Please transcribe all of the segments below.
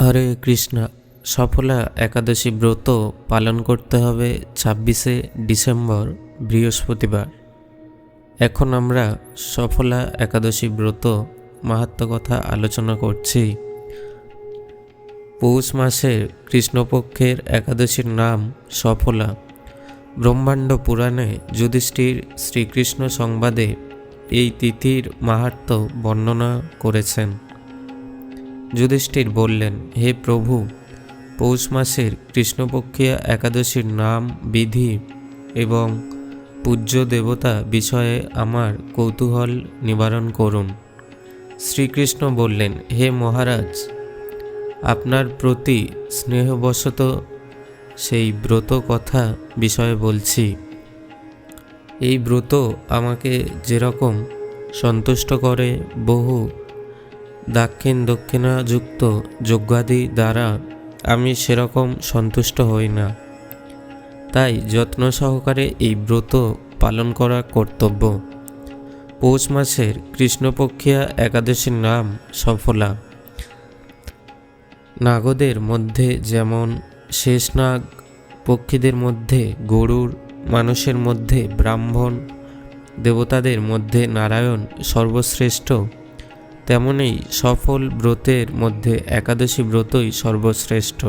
হরে কৃষ্ণ, সফলা একাদশী ব্রত পালন করতে হবে ছাব্বিশে ডিসেম্বর, বৃহস্পতিবার। এখন আমরা সফলা একাদশী ব্রত মাহাত্ম কথা আলোচনা করছি। পৌষ মাসের কৃষ্ণপক্ষের একাদশীর নাম সফলা। ব্রহ্মাণ্ড পুরাণে যুধিষ্ঠির শ্রীকৃষ্ণ সংবাদে এই তিথির মাহাত্ম বর্ণনা করেছেন। যুধিষ্ঠির বললেন, হে প্রভু, পৌষ মাসের কৃষ্ণপক্ষিয়া একাদশীর নাম, বিধি এবং পূজ্য দেবতা বিষয়ে আমার কৌতূহল নিবারণ করুন। শ্রীকৃষ্ণ বললেন, হে মহারাজ, আপনার প্রতি স্নেহবশত সেই ব্রত কথা বিষয়ে বলছি। এই ব্রত আমাকে যেরকম সন্তুষ্ট করে, বহু দাক্ষিণ দক্ষিণাযুক্ত যজ্ঞাদি দ্বারা আমি সেরকম সন্তুষ্ট হই না। তাই যত্ন সহকারে এই ব্রত পালন করা কর্তব্য। পৌষ মাসের কৃষ্ণপক্ষিয়া একাদশীর নাম সফলা। নাগদের মধ্যে যেমন শেষনাগ পক্ষীদের মধ্যে গরুর, মানুষের মধ্যে ব্রাহ্মণ, দেবতাদের মধ্যে নারায়ণ সর্বশ্রেষ্ঠ তেমনই সফল ব্রতের মধ্যে একাদশী ব্রতই সর্বশ্রেষ্ঠ।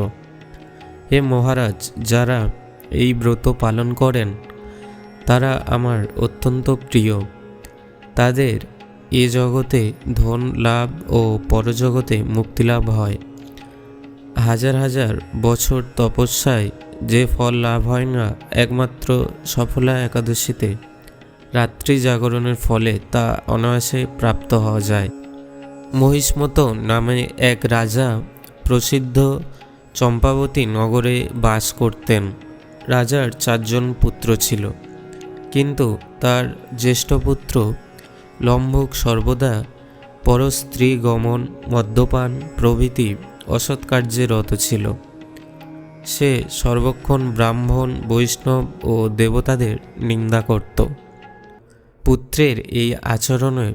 হে মহারাজ, যারা এই ব্রত পালন করেন, তারা আমার অত্যন্ত প্রিয়। তাদের এ জগতে ধন লাভ ও পরজগতে মুক্তিলাভ হয়। হাজার হাজার বছর তপস্যায় যে ফল লাভ হয় না, একমাত্র সফলা একাদশীতে, রাত্রি জাগরণের ফলে তা অনায়াসে প্রাপ্ত হওয়া যায়। মহিষ্মত নামে এক রাজা প্রসিদ্ধ চম্পাবতী নগরে বাস করতেন। রাজার চারজন পুত্র ছিল। কিন্তু তার জ্যেষ্ঠ পুত্র লম্ভক সর্বদা পরস্ত্রী গমন মদ্যপান প্রভৃতি অসৎ কার্যে রত ছিল। সে সর্বক্ষণ ব্রাহ্মণ, বৈষ্ণব ও দেবতাদের নিন্দা করত। পুত্রের এই আচরণে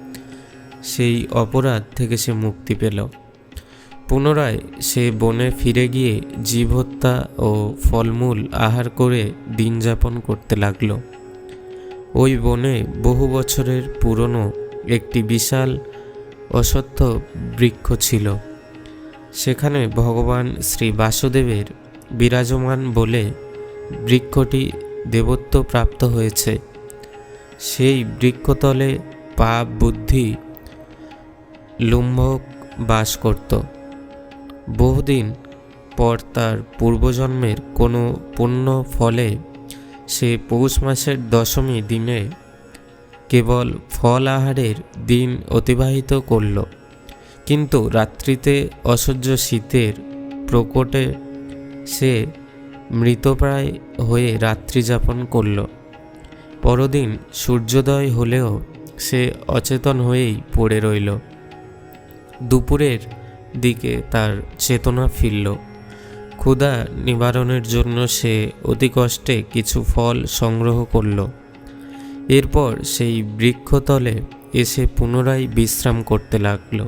সেই অপরাধ থেকে সে মুক্তি পেল। পুনরায় সে বনে ফিরে গিয়ে জীব হত্যা ও ফলমূল আহার করে দিন যাপন করতে লাগল। ওই বনে বহু বছরের পুরনো একটি বিশাল অসত্য বৃক্ষ ছিল। সেখানে ভগবান শ্রী বাসুদেবের বিরাজমান বলে বৃক্ষটি দেবত্ব প্রাপ্ত হয়েছে। সেই বৃক্ষতলে পাপ, বুদ্ধি লুম্ভক বাস করত। বহুদিন পর তার পূর্বজন্মের কোনো পুণ্য ফলে সে পৌষ মাসের দশমী দিনে কেবল ফল আহারের দিন অতিবাহিত করল। কিন্তু রাত্রিতে অসহ্য শীতের প্রকটে সে মৃতপ্রায় হয়ে রাত্রি যাপন করল। পরদিন সূর্যোদয় হলেও সে অচেতন হয়েই পড়ে রইল। দুপুরের দিকে তার চেতনা ফিরল। ক্ষুধা নিবারণের জন্য সে অতি কষ্টে কিছু ফল সংগ্রহ করল। এরপর সেই বৃক্ষতলে এসে পুনরায় বিশ্রাম করতে লাগল।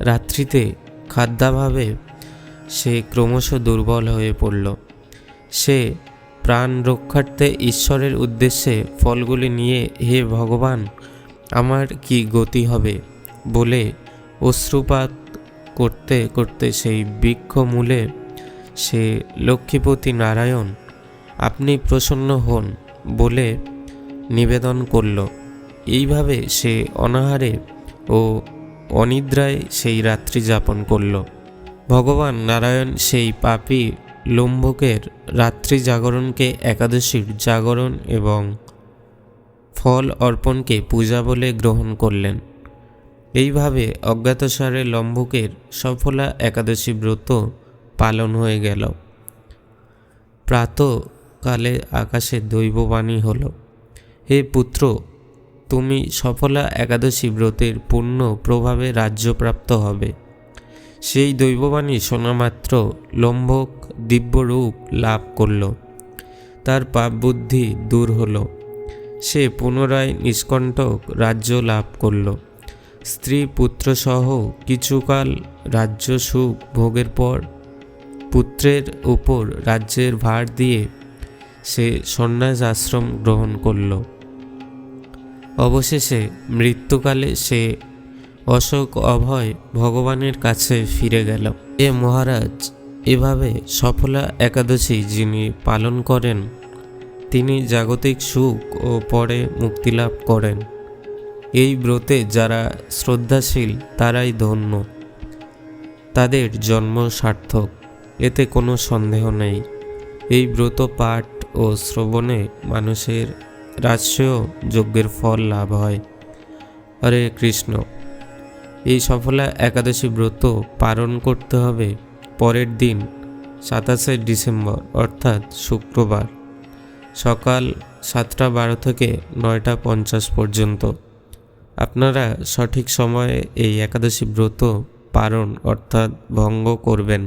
রাত্রিতে খাদ্যাভাবে সে ক্রমশ দুর্বল হয়ে পড়ল। সে প্রাণ রক্ষার্থে ঈশ্বরের উদ্দেশ্যে ফলগুলি নিয়ে, হে ভগবান, আমার কি গতি হবে? বলে অশ্রুপাত করতে করতে সেই বৃক্ষ মূলে সে লক্ষ্মীপতি নারায়ণ, আপনি প্রসন্ন হন বলে নিবেদন করল। এইভাবে সে অনাহারে ও অনিদ্রায় সেই রাত্রি যাপন করল। ভগবান নারায়ণ সেই পাপী লম্ভকের রাত্রি জাগরণকে একাদশীর জাগরণ এবং ফল অর্পণকে পূজা বলে গ্রহণ করলেন। এইভাবে অজ্ঞাতসারে লম্ভকের সফলা একাদশী ব্রত পালন হয়ে গেল। প্রাতকালে আকাশে দৈববাণী হল, হে পুত্র, তুমি সফলা একাদশী ব্রতের পূর্ণ প্রভাবে রাজ্যপ্রাপ্ত হবে সেই দৈববাণী শোনামাত্র লম্ভক দিব্যরূপ লাভ করল। তার পাপ বুদ্ধি দূর হল। সে পুনরায় নিষ্কণ্টক রাজ্য লাভ করল। স্ত্রী পুত্রসহ কিছুকাল রাজ্য সুখ ভোগের পর পুত্রের উপর রাজ্যের ভার দিয়ে সে সন্ন্যাস আশ্রম গ্রহণ করল। অবশেষে মৃত্যুকালে সে অশোক অভয় ভগবানের কাছে ফিরে গেল। এ মহারাজ এভাবে সফলা একাদশী যিনি পালন করেন, তিনি জাগতিক সুখ ও পরে মুক্তিলাভ করেন। এই ব্রতে যারা শ্রদ্ধাশীল, তারাই ধন্য। তাদের জন্ম সার্থক, এতে কোনো সন্দেহ নেই। এই ব্রত পাঠ ও শ্রবণে মানুষের রাজস্বীয় যজ্ঞের ফল লাভ হয়। হরে কৃষ্ণ। এই সফলা একাদশী ব্রত পালন করতে হবে পরের দিন, সাতাশে ডিসেম্বর, অর্থাৎ শুক্রবার। সকাল সাতটা বারো থেকে নয়টা পঞ্চাশ পর্যন্ত। আপনারা সঠিক সময়ে এই একাদশী ব্রত পালন অর্থাৎ ভঙ্গ করবেন।